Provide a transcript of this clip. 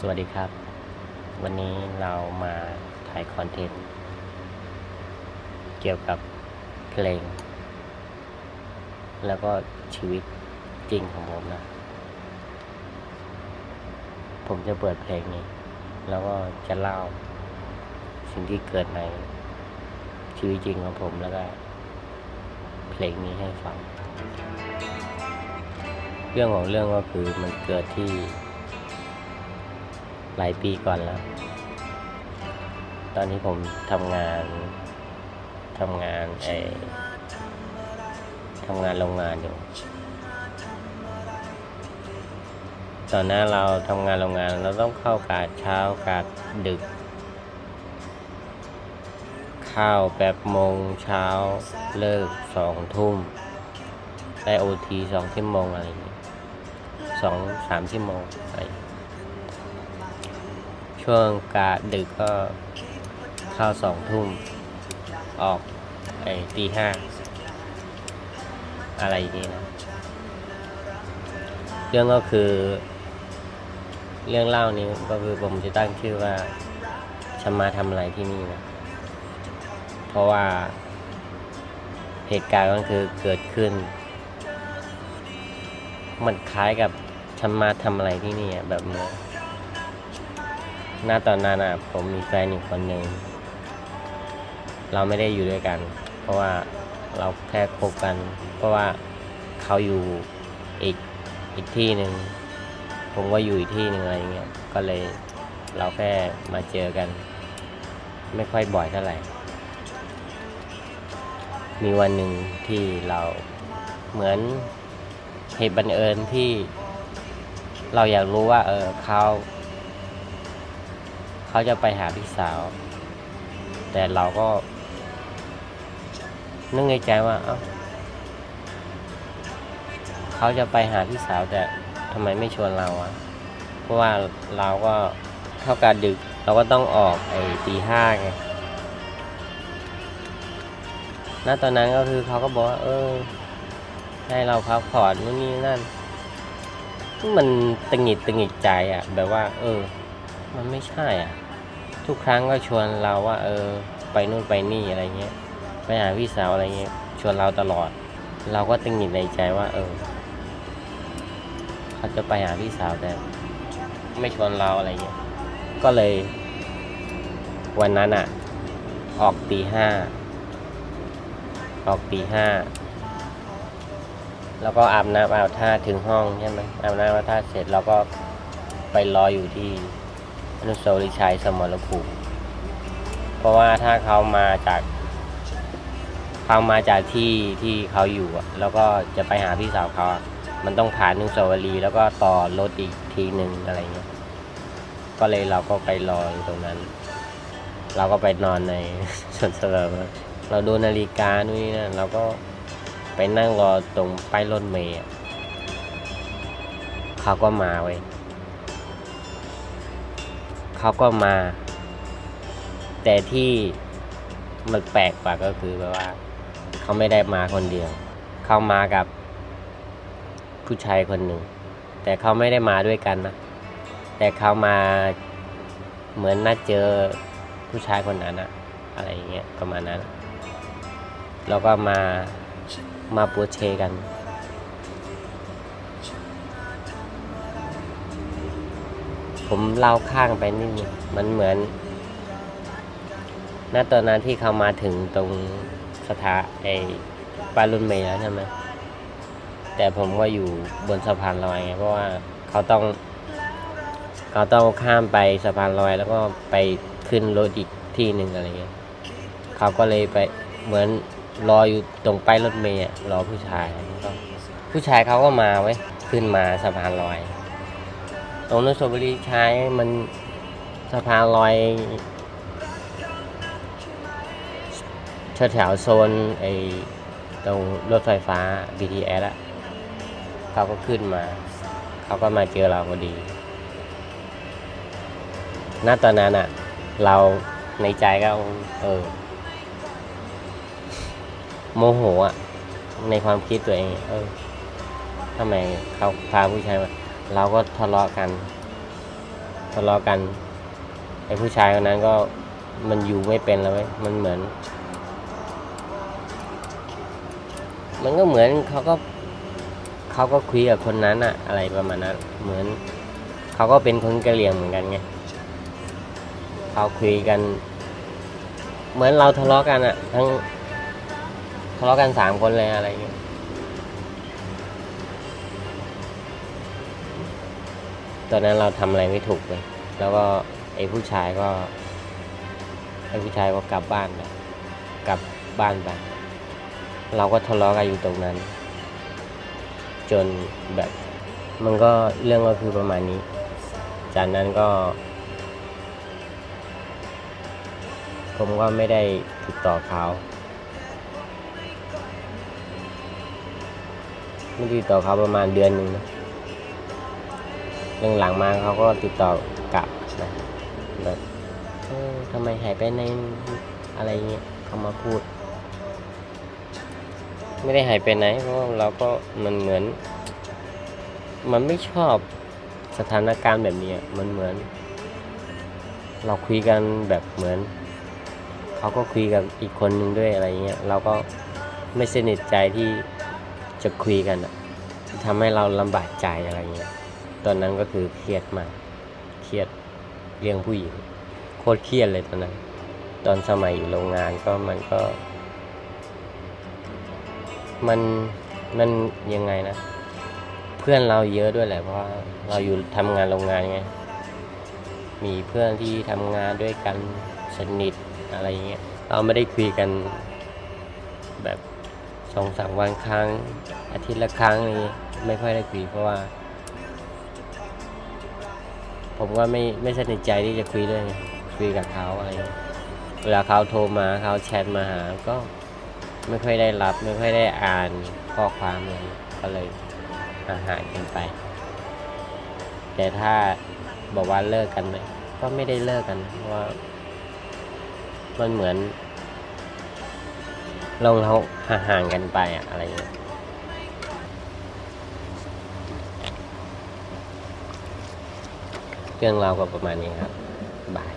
สวัสดีครับ วันนี้เรามาถ่ายคอนเทนต์ เกี่ยวกับเพลง แล้วก็ชีวิตจริงของผมนะ ผมจะเปิดเพลงนี้ แล้วก็จะเล่าสิ่งที่เกิดในชีวิตจริงของผมแล้วก็ เพลงนี้ให้ฟัง เรื่องของเรื่องก็คือมันเกิดที่ หลายปีก่อนแล้ว ตอนนี้ผมทำงานทำงานไอทำงานโรงงานอยู่ ตอนนั้นเราทำงานโรงงานเราต้องเข้ากาดเช้ากาดดึกข้าวแปดโมงเช้าเลิกสองทุ่มได้โอทีสองชั่วโมงอะไรอย่างเงี้ยสองสามชั่วโมงอะไร ช่วงกาดึกก็เข้าสองทุ่ม ออกไอ้ตีห้าอะไรอย่างนี้นะ เรื่องก็คือ เรื่องเล่านี้ก็คือผมจะตั้งชื่อว่าฉันมาทำอะไรที่นี่นะเพราะว่าเหตุการณ์ก็คือเกิดขึ้น มันคล้ายกับฉันมาทำอะไรที่นี่แบบนี้ เนี้ยณตอนนั้นอะผมมีแฟนอีกคนหนึ่งเราไม่ได้อยู่ด้วยกัน เพราะว่าเราแค่คบกัน เพราะว่าเขาอยู่อีกอีกที่หนึ่งผมก็อยู่อีกที่หนึ่งอะไรเงี้ยก็เลยเราแค่มาเจอกัน ไม่ค่อยบ่อยเท่าไหร่ มีวันหนึ่งที่เราเหมือนเหตุบังเอิญที่ เราอยากรู้ว่า เออเขา เขาจะไปหาพี่สาว แต่เราก็นึกในใจว่า เอ้าเขาจะไปหาพี่สาวแต่ทำไมไม่ชวนเราอะเพราะว่าเราก็เข้ากาดึก เราก็ต้องออกไอ้ตีห้าไงณตอนนั้นก็คือเขาก็บอกว่าเออ ให้เราพักผ่อนนู่นนี่นั่น มันตึงหิดตึงหิดใจอะแบบว่า เออ มันไม่ใช่อะ ทุกครั้งก็ชวนเราว่าเออไปนู่นไปนี่อะไรเงี้ย ไปหาพี่สาวอะไรเงี้ย ชวนเราตลอด เราก็ตึงหงิดในใจว่า เออเขาจะไปหาพี่สาวแต่ไม่ชวนเราอะไรเงี้ย ก็เลย วันนั้นอะ ออกตีห้า ออกตีห้า แล้วก็อาบน้ำอาบท่าถึงห้องใช่ไหมอาบน้ำอาบท่าเสร็จเราก็ไปรออยู่ที่ นุสาวรีย์ชัยสมรภูมิเพราะว่าถ้าเขามาจากเขามาจากที่ที่เขาอยู่อะแล้วก็จะไปหาพี่สาวเขาอะมันต้องผ่านนุสาวรีย์แล้วก็ต่อรถอีกทีหนึ่งอะไรเงี้ยก็เลยเราก็ไปรออยู่ตรงนั้น เราก็ไปนอนในสวนสนุกเราดูนาฬิกานู่นนี่นั่นเราก็ไปนั่งรอตรงป้ายรถเมล์เขาก็มาเว้ เขาก็มา แต่ที่มันแปลกกว่าก็คือแบบว่าเขาไม่ได้มาคนเดียว เขามากับผู้ชายคนหนึ่ง แต่เขาไม่ได้มาด้วยกันนะ แต่เขามาเหมือนนัดเจอผู้ชายคนนั้นอะอะไรอย่างเงี้ยประมาณนั้น แล้วก็มามาปัวเชกัน ผมเล่าข้างไปนิดนึงมันเหมือนณตอนนั้นที่เขามาถึงตรงสถาไอ้ป้ายรุ่นเมล์แล้วใช่ไหมแต่ผมก็อยู่บนสะพานลอยไงเพราะว่าเขาต้อง เขาต้องข้ามไปสะพานลอยแล้วก็ไปขึ้นรถอีกที่หนึ่งอะไรเงี้ยเขาก็เลยไปเหมือนรออยู่ตรงป้ายรถเมล์รอผู้ชาย ผู้ชายเขาก็มาไว้ขึ้นมาสะพานลอย ตรงอนุสาวรีย์ชัยมันสะพานลอยแถวๆโซนไอตรงรถไฟฟ้า BTS อะเขาก็ขึ้นมา เขาก็มาเจอเราพอดี ณ ตอนนั้นอะเราในใจก็เออ โมโหอะในความคิดตัวเอง เออทำไมเขาพาผู้ชายมา เราก็ทะเลาะกันทะเลาะกันไอ้ผู้ชายคนนั้นก็มันอยู่ไม่เป็นแล้วเว้ยมันเหมือน มันก็เหมือนเขาก็เขาก็คุยกับคนนั้นอะอะไรประมาณนั้นเหมือนเขาก็เป็นคนกะเหรี่ยงเหมือนกันไงเขาคุยกัน เหมือนเราทะเลาะกันอะทั้งทะเลาะกันสามคนเลยอะไรเงี้ย ตอนนั้นเราทำอะไรไม่ถูกเลย แล้วก็ไอ้ผู้ชายก็ไอ้ผู้ชายก็กลับบ้านไปกลับบ้านไป เราก็ทะเลาะกันอยู่ตรงนั้น จนแบบมันก็เรื่องก็คือประมาณนี้ จากนั้นก็ ผมก็ไม่ได้ติดต่อเขาไม่ติดต่อเขาประมาณเดือนหนึ่งนะ เรื่องหลังมาเขาก็ติดต่อกลับนะแบบเออทำไมหายไปในอะไรเงี้ยเขามาพูด ไม่ได้หายไปไหนเพราะเราก็มันเหมือน มันไม่ชอบสถานการณ์แบบนี้มันเหมือน เราคุยกันแบบเหมือนเขาก็คุยกับอีกคนนึงด้วยอะไรเงี้ยเราก็ไม่สนิทใจที่จะคุยกันอะทำให้เราลำบากใจอะไรเงี้ย ตอนนั้นก็คือเครียดมาก เครียดเรื่องผู้หญิง โคตรเครียดเลยตอนนั้น ตอนสมัยอยู่โรงงานก็มันก็ มันมันยังไงนะ เพื่อนเราเยอะด้วยแหละเพราะเราอยู่ทำงานโรงงานไง มีเพื่อนที่ทำงานด้วยกันสนิทอะไรเงี้ย เราไม่ได้คุยกันแบบสองสามวันครั้ง อาทิตย์ละครั้งอะไรเงี้ยไม่ค่อยได้คุยเพราะว่า ผมก็ไม่ไม่สนิทใจที่จะคุยเรื่องคุยกับเขาอะไรเวลาเขาโทรมาเขาแชทมาหาก็ไม่ค่อยได้รับไม่ค่อยได้อ่านข้อความอะไรก็เลยห่างกันไป แต่ถ้าบอกว่าเลิกกันไหมก็ไม่ได้เลิกกันเพราะว่า มันเหมือนเราเราห่างกันไปอะอะไรอย่างเงี้ย เรื่องราวก็ประมาณนี้ครับบาย